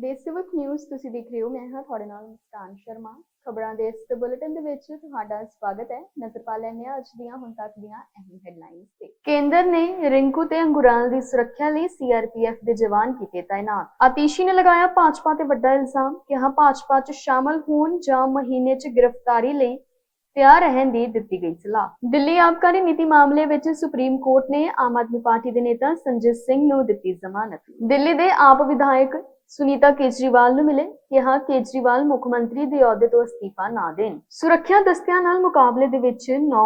ਦੇਸ਼ ਨਿਊਜ਼ ਤੁਸੀਂ ਦੇਖ ਰਹੇ ਹੋ, ਮੈਂ ਹਾਂ ਤੁਹਾਡੇ ਨਾਲ ਮੁਸਕਾਨ ਸ਼ਰਮਾ। ਖਬਰਾਂ ਦੇ ਇਸ ਬੁਲੇਟਿਨ ਦੇ ਵਿੱਚ ਤੁਹਾਡਾ ਸਵਾਗਤ ਹੈ। ਨਜ਼ਰ ਪਾ ਲੈਂਦੇ ਅੱਜ ਦੀਆਂ, ਹੁਣ ਤੱਕ ਦੀਆਂ ਅਹਿਮ ਹੈਡਲਾਈਨਸ ਤੇ। ਕੇਂਦਰ ਨੇ ਰਿੰਕੂ ਤੇ ਅੰਗੁਰਾਲ ਦੀ ਸੁਰੱਖਿਆ ਲਈ ਸੀਆਰਪੀਐਫ ਦੇ ਜਵਾਨ ਕੀਤੇ ਤਾਇਨਾਤ। ਆਤੀਸ਼ੀ ਨੇ ਲਗਾਇਆ ਭਾਜਪਾ ਤੇ ਵੱਡਾ ਇਲਜ਼ਾਮ ਕਿਹਾ ਭਾਜਪਾ 'ਚ ਸ਼ਾਮਲ ਹੋਣ ਜਾਂ ਮਹੀਨੇ 'ਚ ਗ੍ਰਿਫਤਾਰੀ ਲਈ ਤਿਆਰ ਰਹਿਣ ਦੀ ਦਿੱਤੀ ਗਈ ਸਲਾਹ। ਦਿੱਲੀ ਆਬਕਾਰੀ ਨੀਤੀ ਮਾਮਲੇ ਵਿੱਚ ਸੁਪਰੀਮ ਕੋਰਟ ਨੇ ਆਮ ਆਦਮੀ ਪਾਰਟੀ ਦੇ ਨੇਤਾ ਸੰਜੇ ਸਿੰਘ ਨੂੰ ਦਿੱਤੀ ਜ਼ਮਾਨਤ। ਦਿੱਲੀ ਦੇ ਆਪ ਵਿਧਾਇਕ ਸੁਨੀਤਾ ਕੇਜਰੀਵਾਲ ਨੂੰ ਮਿਲੇ, ਕਿਹਾ ਕੇਜਰੀਵਾਲ ਮੁੱਖ ਮੰਤਰੀ ਦੇ ਅਹੁਦੇ ਤੋਂ ਅਸਤੀਫਾ ਨਾ ਦੇਣ। ਸੁਰੱਖਿਆ ਦਸਤਿਆਂ ਨਾਲ ਮੁਕਾਬਲੇ ਦੇ ਵਿੱਚ 9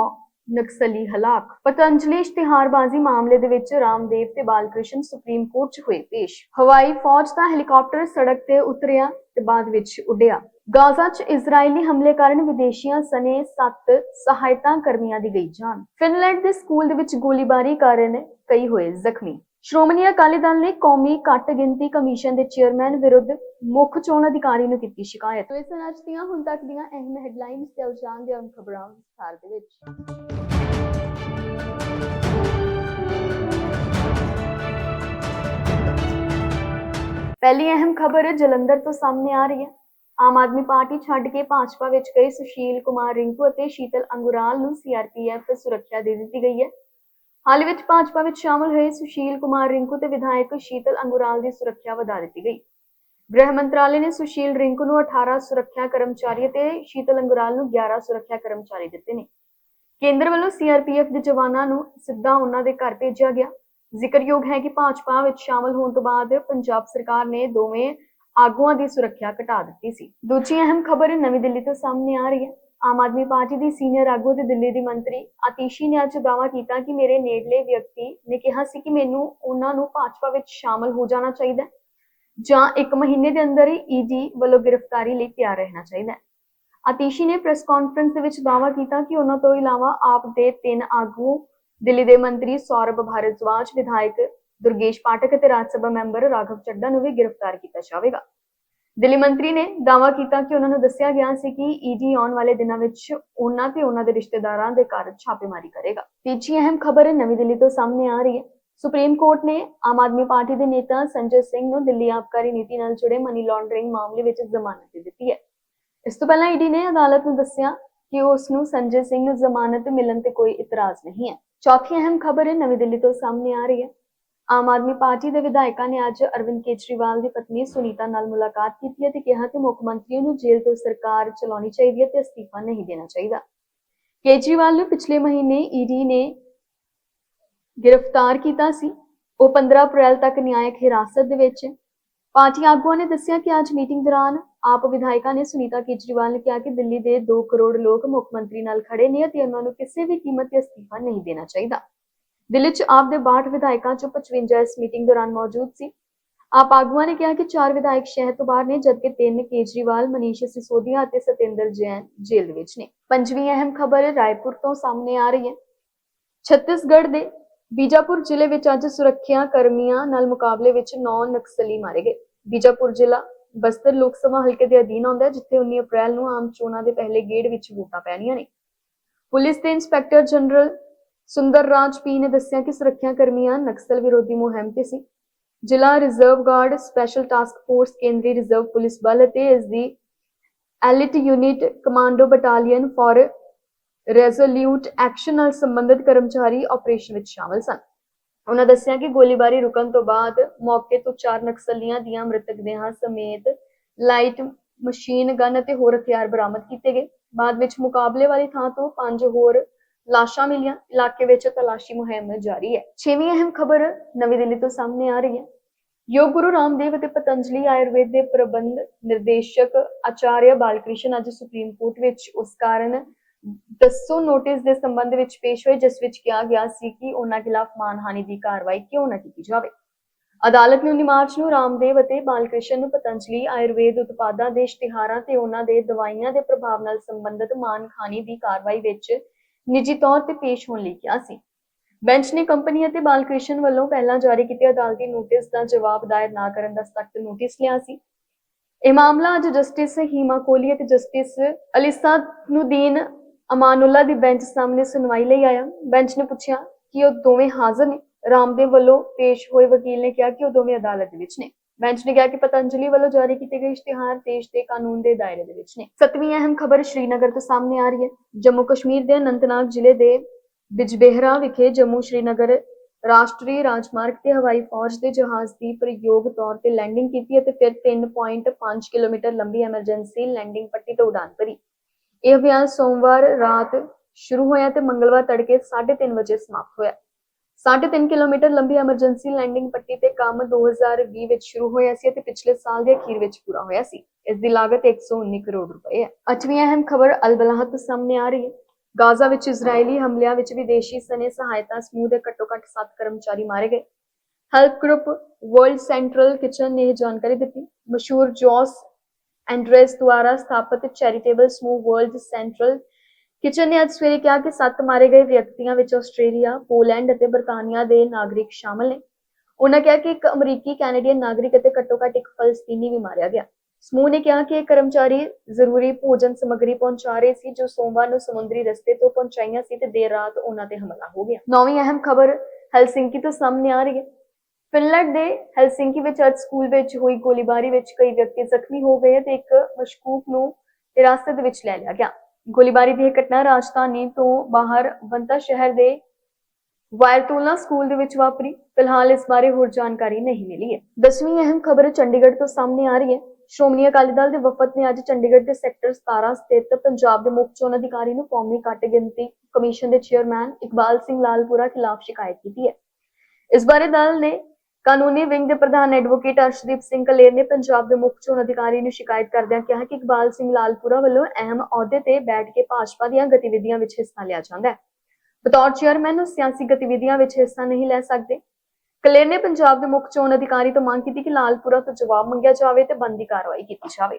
ਨਕਸਲੀ ਹਲਾਕ। ਪਤੰਜਲੀ ਇਸ਼ਤਿਹਾਰਬਾਜ਼ੀ ਮਾਮਲੇ ਦੇ ਵਿੱਚ ਰਾਮਦੇਵ ਤੇ ਬਾਲਕ੍ਰਿਸ਼ਨ ਸੁਪਰੀਮ ਕੋਰਟ 'ਚ ਹੋਏ ਪੇਸ਼। ਹਵਾਈ ਫੌਜ ਦਾ ਹੈਲੀਕਾਪਟਰ ਸੜਕ ਤੇ ਉਤਰਿਆ ਤੇ ਬਾਅਦ ਵਿੱਚ ਉੱਡਿਆ। ਗਾਜ਼ਾ 'ਚ ਇਜ਼ਰਾਈਲੀ ਹਮਲੇ ਕਾਰਨ ਵਿਦੇਸ਼ੀਆਂ ਸਨੇ 7 ਸਹਾਇਤਾ ਕਰਮੀਆਂ ਦੀ ਗਈ ਜਾਨ। ਫਿਨਲੈਂਡ ਦੇ ਸਕੂਲ ਦੇ ਵਿੱਚ ਗੋਲੀਬਾਰੀ ਕਾਰਨ ਕਈ ਹੋਏ ਜ਼ਖਮੀ। ਸ਼੍ਰੋਮਣੀ ਅਕਾਲੀ ਦਲ ਨੇ ਕੌਮੀ ਘੱਟ ਗਿਣਤੀ ਕਮਿਸ਼ਨ ਦੇ ਚੇਅਰਮੈਨ ਵਿਰੁੱਧ ਮੁੱਖ ਚੋਣ ਅਧਿਕਾਰੀ ਨੂੰ ਕੀਤੀ ਸ਼ਿਕਾਇਤ। ਤੋ ਇਸ ਨਾਲ ਅੱਜ ਦੀਆਂ ਹੁਣ ਤੱਕ ਦੀਆਂ ਅਹਿਮ ਹੈਡਲਾਈਨਸ ਤੇ ਉਲਝਾਨ ਦੀਆਂ ਖਬਰਾਂ ਵਿਸਥਾਰ ਦੇ ਵਿੱਚ। ਪਹਿਲੀ ਅਹਿਮ ਖਬਰ ਜਲੰਧਰ ਤੋਂ ਸਾਹਮਣੇ ਆ ਰਹੀ ਹੈ। ਆਮ ਆਦਮੀ ਪਾਰਟੀ ਛੱਡ ਕੇ ਭਾਜਪਾ ਵਿੱਚ ਗਏ ਸੁਸ਼ੀਲ ਕੁਮਾਰ ਰਿੰਕੂ ਅਤੇ ਸ਼ੀਤਲ ਅੰਗੁਰਾਲ ਨੂੰ ਸੀਆਰਪੀਐਫ ਸੁਰੱਖਿਆ ਦੇ ਦਿੱਤੀ ਗਈ ਹੈ। ਹਾਲ ਵਿੱਚ ਭਾਜਪਾ ਵਿੱਚ ਸ਼ਾਮਲ ਹੋਏ ਸੁਸ਼ੀਲ ਕੁਮਾਰ ਰਿੰਕੂ ਤੇ ਵਿਧਾਇਕ ਸ਼ੀਤਲ ਅੰਗੁਰਾਲ ਦੀ ਸੁਰੱਖਿਆ ਵਧਾ ਦਿੱਤੀ ਗਈ। ਗ੍ਰਹਿ ਮੰਤਰਾਲੇ ਨੇ ਸੁਸ਼ੀਲ ਰਿੰਕੂ ਨੂੰ 18 ਸੁਰੱਖਿਆ ਕਰਮਚਾਰੀ ਅਤੇ ਸ਼ੀਤਲ ਅੰਗੁਰਾਲ ਨੂੰ 11 ਸੁਰੱਖਿਆ ਕਰਮਚਾਰੀ ਦਿੱਤੇ ਨੇ। ਕੇਂਦਰ ਵੱਲੋਂ ਸੀਆਰਪੀਐਫ ਦੇ ਜਵਾਨਾਂ ਨੂੰ ਸਿੱਧਾ ਉਹਨਾਂ ਦੇ ਘਰ ਭੇਜਿਆ ਗਿਆ। ਜ਼ਿਕਰਯੋਗ ਹੈ ਕਿ ਭਾਜਪਾ ਵਿੱਚ ਸ਼ਾਮਲ ਹੋਣ ਤੋਂ ਬਾਅਦ ਪੰਜਾਬ ਸਰਕਾਰ ਨੇ ਦੋਵੇਂ ਆਗੂਆਂ ਦੀ ਸੁਰੱਖਿਆ ਘਟਾ ਦਿੱਤੀ ਸੀ। ਦੂਜੀ ਅਹਿਮ ਖਬਰ ਨਵੀਂ ਦਿੱਲੀ ਤੋਂ ਸਾਹਮਣੇ ਆ ਰਹੀ ਹੈ। ਆਮ ਆਦਮੀ ਪਾਰਟੀ ਦੀ ਸੀਨੀਅਰ ਆਗੂ ਤੇ ਦਿੱਲੀ ਦੀ ਮੰਤਰੀ ਆਤੀਸ਼ੀ ਨੇ ਅੱਜ ਦਾਅਵਾ ਕੀਤਾ ਕਿ ਮੇਰੇ ਨੇੜਲੇ ਵਿਅਕਤੀ ਨੇ ਕਿਹਾ ਸੀ ਕਿ ਮੈਨੂੰ ਉਹਨਾਂ ਨੂੰ ਭਾਜਪਾ ਵਿੱਚ ਸ਼ਾਮਲ ਹੋ ਜਾਣਾ ਚਾਹੀਦਾ ਜਾਂ ਇੱਕ ਮਹੀਨੇ ਦੇ ਅੰਦਰ ਹੀ ਈਡੀ ਵੱਲੋਂ ਗ੍ਰਿਫਤਾਰੀ ਲਈ ਤਿਆਰ ਰਹਿਣਾ ਚਾਹੀਦਾ ਹੈ। ਆਤੀਸ਼ੀ ਨੇ ਪ੍ਰੈਸ ਕਾਨਫਰੰਸ ਦੇ ਵਿੱਚ ਦਾਅਵਾ ਕੀਤਾ ਕਿ ਉਹਨਾਂ ਤੋਂ ਇਲਾਵਾ ਆਪ ਦੇ ਤਿੰਨ ਆਗੂ, ਦਿੱਲੀ ਦੇ ਮੰਤਰੀ ਸੌਰਭ ਭਾਰਦਵਾਜ, ਵਿਧਾਇਕ ਦੁਰਗੇਸ਼ ਪਾਠਕ ਅਤੇ ਰਾਜ ਸਭਾ ਮੈਂਬਰ ਰਾਘਵ ਚੱਡਾ ਨੂੰ ਵੀ ਗ੍ਰਿਫਤਾਰ ਕੀਤਾ ਜਾਵੇਗਾ। ਦਿੱਲੀ ਮੰਤਰੀ ਨੇ ਦਾਅਵਾ ਕੀਤਾ ਕਿ ਉਹਨਾਂ ਨੂੰ ਦੱਸਿਆ ਗਿਆ ਸੀ ਕਿ ਈਡੀ ਆਉਣ ਵਾਲੇ ਦਿਨਾਂ ਵਿੱਚ ਉਹਨਾਂ ਤੇ ਉਹਨਾਂ ਦੇ ਰਿਸ਼ਤੇਦਾਰਾਂ ਦੇ ਘਰ ਛਾਪੇਮਾਰੀ ਕਰੇਗਾ। ਤੀਜੀ ਅਹਿਮ ਖਬਰ ਨਵੀਂ ਦਿੱਲੀ ਤੋਂ ਸਾਹਮਣੇ ਆ ਰਹੀ ਹੈ। ਸੁਪਰੀਮ ਕੋਰਟ ਨੇ ਆਮ ਆਦਮੀ ਪਾਰਟੀ ਦੇ ਨੇਤਾ ਸੰਜੇ ਸਿੰਘ ਨੂੰ ਦਿੱਲੀ ਆਬਕਾਰੀ ਨੀਤੀ ਨਾਲ ਜੁੜੇ ਮਨੀ ਲਾਂਡਰਿੰਗ ਮਾਮਲੇ ਵਿੱਚ ਜ਼ਮਾਨਤ ਦੇ ਦਿੱਤੀ ਹੈ। ਇਸ ਤੋਂ ਪਹਿਲਾਂ ਈਡੀ ਨੇ ਅਦਾਲਤ ਨੂੰ ਦੱਸਿਆ ਕਿ ਉਸ ਨੂੰ ਸੰਜੇ ਸਿੰਘ ਨੂੰ ਜ਼ਮਾਨਤ ਮਿਲਣ ਤੇ ਕੋਈ ਇਤਰਾਜ਼ ਨਹੀਂ ਹੈ। ਚੌਥੀ ਅਹਿਮ ਖਬਰ ਨਵੀਂ ਦਿੱਲੀ ਤੋਂ ਸਾਹਮਣੇ ਆ ਰਹੀ ਹੈ। ਆਮ ਆਦਮੀ ਪਾਰਟੀ ਦੇ ਵਿਧਾਇਕਾਂ ਨੇ ਅੱਜ ਅਰਵਿੰਦ ਕੇਜਰੀਵਾਲ ਦੀ ਪਤਨੀ ਸੁਨੀਤਾ ਨਾਲ ਮੁਲਾਕਾਤ ਕੀਤੀ ਅਤੇ ਕਿਹਾ ਕਿ ਮੁੱਖ ਮੰਤਰੀ ਨੂੰ ਜੇਲ੍ਹ ਤੋਂ ਸਰਕਾਰ ਚਲਾਉਣੀ ਚਾਹੀਦੀ ਹੈ ਤੇ ਅਸਤੀਫਾ ਨਹੀਂ ਦੇਣਾ ਚਾਹੀਦਾ। ਕੇਜਰੀਵਾਲ ਨੂੰ ਪਿਛਲੇ ਮਹੀਨੇ ਈਡੀ ਨੇ ਗ੍ਰਿਫਤਾਰ ਕੀਤਾ ਸੀ। ਉਹ 15 ਅਪ੍ਰੈਲ ਤੱਕ ਨਿਆਇਕ ਹਿਰਾਸਤ ਦੇ ਵਿੱਚ ਪਾਰਟੀ ਆਗੂਆਂ ਨੇ ਦੱਸਿਆ ਕਿ ਅੱਜ ਮੀਟਿੰਗ ਦੌਰਾਨ ਆਪ ਵਿਧਾਇਕਾਂ ਨੇ ਸੁਨੀਤਾ ਕੇਜਰੀਵਾਲ ਨੇ ਕਿਹਾ ਕਿ ਦਿੱਲੀ ਦੇ 2 ਕਰੋੜ ਲੋਕ ਮੁੱਖ ਮੰਤਰੀ ਨਾਲ ਖੜੇ ਨੇ ਅਤੇ ਉਹਨਾਂ ਨੂੰ ਕਿਸੇ ਵੀ ਕੀਮਤ ਤੇ ਅਸਤੀਫਾ ਨਹੀਂ ਦੇਣਾ ਚਾਹੀਦਾ। ਦਿੱਲੀ 'ਚ ਆਪ ਦੇ 62 ਵਿਧਾਇਕਾਂ 'ਚੋਂ 55 ਇਸ ਮੀਟਿੰਗ ਦੌਰਾਨ ਮੌਜੂਦ ਸੀ। ਆਪ ਆਗੂਆਂ ਨੇ ਕਿਹਾ ਕਿ ਚਾਰ ਵਿਧਾਇਕ ਸ਼ਹਿਰ ਤੋਂ ਬਾਹਰ ਨੇ, ਜਦਕਿ ਤਿੰਨ ਕੇਜਰੀਵਾਲ, ਮਨੀਸ਼ ਸਿਸੋਦੀਆ ਅਤੇ ਸਤਿੰਦਰ ਜੈਨ ਜੇਲ੍ਹ ਵਿੱਚ ਨੇ। ਪੰਜਵੀਂ ਅਹਿਮ ਖਬਰ ਰਾਏਪੁਰ ਤੋਂ ਸਾਹਮਣੇ ਆ ਰਹੀ ਹੈ। ਛੱਤੀਸਗੜ੍ਹ ਦੇ ਬੀਜਾਪੁਰ ਜ਼ਿਲ੍ਹੇ ਵਿੱਚ ਅੱਜ ਸੁਰੱਖਿਆ ਕਰਮੀਆਂ ਨਾਲ ਮੁਕਾਬਲੇ ਵਿੱਚ 9 ਨਕਸਲੀ ਮਾਰੇ ਗਏ। ਬੀਜਾਪੁਰ ਜ਼ਿਲ੍ਹਾ ਬਸਤਰ ਲੋਕ ਸਭਾ ਹਲਕੇ ਦੇ ਅਧੀਨ ਆਉਂਦਾ ਹੈ, ਜਿੱਥੇ 19 ਅਪ੍ਰੈਲ ਨੂੰ ਆਮ ਚੋਣਾਂ ਦੇ ਪਹਿਲੇ ਗੇੜ ਵਿੱਚ ਵੋਟਾਂ ਪੈਣੀਆਂ ਨੇ। ਪੁਲਿਸ ਦੇ ਇੰਸਪੈਕਟਰ ਜਨਰਲ ਸੁੰਦਰ ਰਾਜ ਪੀ ਨੇ ਦੱਸਿਆ ਕਿ ਸੁਰੱਖਿਆ ਕਰਮੀਆਂ ਨਕਸਲ ਵਿਰੋਧੀ ਮੁਹਿੰਮ ਤੇ ਸੀ। ਜ਼ਿਲ੍ਹਾ reserve guard special task force ਕੇਂਦਰੀ ਰਿਜ਼ਰਵ ਪੁਲਿਸ ਬਲ ਅਤੇ ਇਸ ਦੀ elite unit commando battalion for resolute action ਨਾਲ ਸੰਬੰਧਿਤ ਕਰਮਚਾਰੀ ਆਪਰੇਸ਼ਨ ਵਿੱਚ ਸ਼ਾਮਲ ਸਨ। ਉਹਨਾਂ ਦੱਸਿਆ ਕਿ ਗੋਲੀਬਾਰੀ ਰੁਕਣ ਤੋਂ ਬਾਅਦ ਮੌਕੇ ਤੋਂ ਚਾਰ ਨਕਸਲੀਆਂ ਦੀਆਂ ਮ੍ਰਿਤਕ ਦੇਹਾਂ ਸਮੇਤ ਲਾਈਟ ਮਸ਼ੀਨ ਗਨ ਅਤੇ ਹੋਰ ਹਥਿਆਰ ਬਰਾਮਦ ਕੀਤੇ ਗਏ। ਬਾਅਦ ਵਿੱਚ ਮੁਕਾਬਲੇ ਵਾਲੀ ਥਾਂ ਤੋਂ ਪੰਜ ਹੋਰ ਲਾਸ਼ਾਂ ਮਿਲੀਆਂ, ਇਲਾਕੇ ਵਿੱਚ ਤਲਾਸ਼ੀ ਮੁਹਿੰਮ ਜਾਰੀ ਹੈ। ਛੇਵੀਂ ਅਹਿਮ ਖਬਰ ਨਵੀਂ ਦਿੱਲੀ ਤੋਂ ਸਾਹਮਣੇ ਆ ਰਹੀ ਹੈ। ਯੋਗ ਗੁਰੂ ਰਾਮਦੇਵ ਅਤੇ ਪਤੰਜਲੀ ਆਯੁਰਵੇਦ ਦੇ ਪ੍ਰਬੰਧ ਨਿਰਦੇਸ਼ਕ ਆਚਾਰਿਆ ਬਾਲਕ੍ਰਿਸ਼ਨ ਅੱਜ ਸੁਪਰੀਮ ਕੋਰਟ ਵਿੱਚ ਉਸ ਕਾਰਨ ਦੱਸੋ ਨੋਟਿਸ ਦੇ ਸੰਬੰਧ ਵਿੱਚ ਪੇਸ਼ ਹੋਏ, ਜਿਸ ਵਿੱਚ ਕਿਹਾ ਗਿਆ ਸੀ ਕਿ ਉਹਨਾਂ ਖਿਲਾਫ ਮਾਨਹਾਨੀ ਦੀ ਕਾਰਵਾਈ ਕਿਉਂ ਨਾ ਕੀਤੀ ਜਾਵੇ। ਅਦਾਲਤ ਨੇ 19 ਮਾਰਚ ਨੂੰ ਰਾਮਦੇਵ ਅਤੇ ਬਾਲਕ੍ਰਿਸ਼ਨ ਨੂੰ ਪਤੰਜਲੀ ਆਯੁਰਵੇਦ ਉਤਪਾਦਾਂ ਦੇ ਇਸ਼ਤਿਹਾਰਾਂ ਤੇ ਉਹਨਾਂ ਦੇ ਦਵਾਈਆਂ ਦੇ ਪ੍ਰਭਾਵ ਨਾਲ ਸੰਬੰਧਿਤ ਮਾਨਹਾਨੀ ਦੀ ਕਾਰਵਾਈ ਵਿੱਚ ਨਿੱਜੀ ਤੌਰ ਤੇ ਪੇਸ਼ ਹੋਣ ਲਈ ਕਿਹਾ ਸੀ। ਬੈਂਚ ਨੇ ਕੰਪਨੀ ਅਤੇ ਬਾਲਕ੍ਰਿਸ਼ਨ ਵੱਲੋਂ ਪਹਿਲਾਂ ਜਾਰੀ ਕੀਤੇ ਅਦਾਲਤੀ ਨੋਟਿਸ ਦਾ ਜਵਾਬ ਦਾਇਰ ਨਾ ਕਰਨ ਦਾ ਸਖਤ ਨੋਟਿਸ ਲਿਆ ਸੀ। ਇਹ ਮਾਮਲਾ ਅੱਜ ਜਸਟਿਸ ਹੀਮਾ ਕੋਹਲੀ ਅਤੇ ਜਸਟਿਸ ਅਲਿਸਾਨੁਦੀਨ ਅਮਾਨੁੱਲਾ ਦੀ ਬੈਂਚ ਸਾਹਮਣੇ ਸੁਣਵਾਈ ਲਈ ਆਇਆ। ਬੈਂਚ ਨੇ ਪੁੱਛਿਆ ਕਿ ਉਹ ਦੋਵੇਂ ਹਾਜ਼ਰ ਨੇ। ਰਾਮਦੇਵ ਵੱਲੋਂ ਪੇਸ਼ ਹੋਏ ਵਕੀਲ ਨੇ ਕਿਹਾ ਕਿ ਉਹ ਦੋਵੇਂ ਅਦਾਲਤ ਵਿੱਚ ਨੇ। ਬੈਂਚ ਨੇ ਕਿਹਾ ਕਿ ਪਤੰਜਲੀ ਵੱਲੋਂ ਜਾਰੀ ਕੀਤੇ ਗਏ ਇਸ਼ਤਿਹਾਰ ਦੇਸ਼ ਦੇ ਕਾਨੂੰਨ ਦੇ ਦਾਇਰੇ ਦੇ ਵਿੱਚ ਨੇ। ਸਤਵੀਂ ਅਹਿਮ ਖਬਰ ਸ਼੍ਰੀਨਗਰ ਤੋਂ ਸਾਹਮਣੇ ਆ ਰਹੀ ਹੈ। ਜੰਮੂ ਕਸ਼ਮੀਰ ਦੇ ਅਨੰਤਨਾਗ ਜ਼ਿਲ੍ਹੇ ਦੇ ਬਿਜਬੇਹਰਾ ਵਿਖੇ ਜੰਮੂ ਸ਼੍ਰੀਨਗਰ ਰਾਸ਼ਟਰੀ ਰਾਜਮਾਰਗ ਤੇ ਹਵਾਈ ਫੌਜ ਦੇ ਜਹਾਜ਼ ਦੀ ਪ੍ਰਯੋਗ ਤੌਰ ਤੇ ਲੈਂਡਿੰਗ ਕੀਤੀ ਅਤੇ ਫਿਰ 3.5 ਕਿਲੋਮੀਟਰ ਲੰਬੀ ਐਮਰਜੈਂਸੀ ਲੈਂਡਿੰਗ ਪੱਟੀ ਤੋਂ ਉਡਾਨ ਭਰੀ। ਇਹ ਅਭਿਆਨ ਸੋਮਵਾਰ ਰਾਤ ਸ਼ੁਰੂ ਹੋਇਆ ਤੇ ਮੰਗਲਵਾਰ ਤੜਕੇ 3:30 ਵਜੇ ਸਮਾਪਤ ਹੋਇਆ। 3.5 ਕਿਲੋਮੀਟਰ ਲੰਬੀ ਐਮਰਜੈਂਸੀ ਲੈਂਡਿੰਗ ਪੱਟੀ ਤੇ ਕੰਮ 2020 ਵਿੱਚ ਸ਼ੁਰੂ ਹੋਇਆ ਸੀ ਅਤੇ ਪਿਛਲੇ ਸਾਲ ਦੇ ਅਖੀਰ ਵਿੱਚ ਪੂਰਾ ਹੋਇਆ ਸੀ। ਇਸ ਦੀ ਲਾਗਤ 119 ਕਰੋੜ ਰੁਪਏ ਹੈ। ਅੱਠਵੀਂ ਅਹਿਮ ਖਬਰ ਅਲਬਲਾਹ ਤੋਂ ਸਾਹਮਣੇ ਆ ਰਹੀ ਹੈ। ਗਾਜ਼ਾ ਵਿੱਚ ਇਜ਼ਰਾਈਲੀ ਹਮਲਿਆਂ ਵਿੱਚ ਵਿਦੇਸ਼ੀ ਸਨੇ ਸਹਾਇਤਾ ਸਮੂਹ ਦੇ ਘੱਟੋ-ਘੱਟ 7 ਕਰਮਚਾਰੀ ਮਾਰੇ ਗਏ। Help group World Central Kitchen ਨੇ ਇਹ ਜਾਣਕਾਰੀ ਦਿੱਤੀ। ਮਸ਼ਹੂਰ ਜੋਸ ਐਂਡਰੇਸ ਦੁਆਰਾ ਸਥਾਪਿਤ ਚੈਰੀਟੇਬਲ ਸਮੂਹ ਵਰਲਡ ਸੈਂਟਰਲ ਕਿਚਨ ਨੇ ਅੱਜ ਸਵੇਰੇ ਕਿਹਾ ਕਿ ਸੱਤ ਮਾਰੇ ਗਏ ਵਿਅਕਤੀਆਂ ਵਿੱਚ ਆਸਟ੍ਰੇਲੀਆ, ਪੋਲੈਂਡ ਅਤੇ ਬਰਤਾਨੀਆ ਦੇ ਨਾਗਰਿਕ ਸ਼ਾਮਲ ਨੇ। ਉਹਨਾਂ ਕਿਹਾ ਕਿ ਇੱਕ ਅਮਰੀਕੀ ਕੈਨੇਡੀਅਨ ਨਾਗਰਿਕ ਅਤੇ ਘੱਟੋ-ਘੱਟ ਇੱਕ ਫਲਸਤੀਨੀ ਵੀ ਮਾਰਿਆ ਗਿਆ। ਸਮੂਹ ਨੇ ਕਿਹਾ ਕਿ ਇਹ ਕਰਮਚਾਰੀ ਜ਼ਰੂਰੀ ਭੋਜਨ ਸਮੱਗਰੀ ਪਹੁੰਚਾ ਰਹੇ ਸੀ ਜੋ ਸੋਮਵਾਰ ਨੂੰ ਸਮੁੰਦਰੀ ਰਸਤੇ ਤੋਂ ਪਹੁੰਚਾਈਆਂ ਸੀ ਤੇ ਦੇਰ ਰਾਤ ਉਹਨਾਂ ਤੇ ਹਮਲਾ ਹੋ ਗਿਆ। ਨੌਵੀਂ ਅਹਿਮ ਖਬਰ ਹੈਲਸਿੰਕੀ ਤੋਂ ਸਾਹਮਣੇ ਆ ਰਹੀ ਹੈ। ਫਿਨਲੈਂਡ ਦੇ ਹੈਲਸਿੰਕੀ ਵਿੱਚ ਅੱਜ ਸਕੂਲ ਵਿੱਚ ਹੋਈ ਗੋਲੀਬਾਰੀ ਵਿੱਚ ਕਈ ਵਿਅਕਤੀ ਜ਼ਖਮੀ ਹੋ ਗਏ ਤੇ ਇੱਕ ਮਸ਼ਕੂਕ ਨੂੰ ਹਿਰਾਸਤ ਵਿੱਚ ਲੈ ਲਿਆ ਗਿਆ। ਗੋਲੀਬਾਰੀ ਦੀ ਇਹ ਘਟਨਾ ਰਾਜਧਾਨੀ ਤੋਂ ਬਾਹਰ ਬੰਤਾ ਸ਼ਹਿਰ ਦੇ ਵਾਇਰਤੋਲਾ ਸਕੂਲ ਦੇ ਵਿੱਚ ਵਾਪਰੀ। ਫਿਲਹਾਲ ਇਸ ਬਾਰੇ ਹੋਰ ਜਾਣਕਾਰੀ ਨਹੀਂ ਮਿਲੀ ਹੈ। ਦਸਵੀਂ ਅਹਿਮ ਖਬਰ ਚੰਡੀਗੜ੍ਹ ਤੋਂ ਸਾਹਮਣੇ ਆ ਰਹੀ ਹੈ। ਸ਼੍ਰੋਮਣੀ ਅਕਾਲੀ ਦਲ ਦੇ ਵਫਦ ਨੇ ਅੱਜ ਚੰਡੀਗੜ੍ਹ ਦੇ ਸੈਕਟਰ 17 ਸਥਿਤ ਪੰਜਾਬ ਦੇ ਮੁੱਖ ਚੋਣ ਅਧਿਕਾਰੀ ਨੂੰ ਕੌਮੀ ਘੱਟ ਗਿਣਤੀ ਕਮਿਸ਼ਨ ਦੇ ਚੇਅਰਮੈਨ ਇਕਬਾਲ ਸਿੰਘ ਲਾਲਪੁਰਾ ਖਿਲਾਫ ਸ਼ਿਕਾਇਤ ਕੀਤੀ ਹੈ। ਇਸ ਬਾਰੇ ਦਲ ਨੇ ਕਾਨੂੰਨੀ ਵਿੰਗ ਦੇ ਪ੍ਰਧਾਨ ਐਡਵੋਕੇਟ ਅਰਸ਼ਦੀਪ ਸਿੰਘ ਕਲੇਰ ਨੇ ਪੰਜਾਬ ਦੇ ਮੁੱਖ ਚੋਣ ਅਧਿਕਾਰੀ ਨੂੰ ਸ਼ਿਕਾਇਤ ਕਰਦਿਆਂ ਕਿਹਾ ਕਿ ਇਕਬਾਲ ਸਿੰਘ ਲਾਲਪੁਰਾ ਵੱਲੋਂ ਅਹਿਮ ਅਹੁਦੇ ਤੇ ਬੈਠ ਕੇ ਭਾਜਪਾ ਦੀਆਂ ਗਤੀਵਿਧੀਆਂ ਵਿੱਚ ਹਿੱਸਾ ਲਿਆ ਜਾਂਦਾ ਹੈ। ਬਤੌਰ ਚੇਅਰਮੈਨ ਉਹ ਸਿਆਸੀ ਗਤੀਵਿਧੀਆਂ ਵਿੱਚ ਹਿੱਸਾ ਨਹੀਂ ਲੈ ਸਕਦੇ। ਕਲੇਰ ਨੇ ਪੰਜਾਬ ਦੇ ਮੁੱਖ ਚੋਣ ਅਧਿਕਾਰੀ ਤੋਂ ਮੰਗ ਕੀਤੀ ਕਿ ਲਾਲਪੁਰਾ ਤੋਂ ਜਵਾਬ ਮੰਗਿਆ ਜਾਵੇ ਤੇ ਬੰਦੀ ਕਾਰਵਾਈ ਕੀਤੀ ਜਾਵੇ।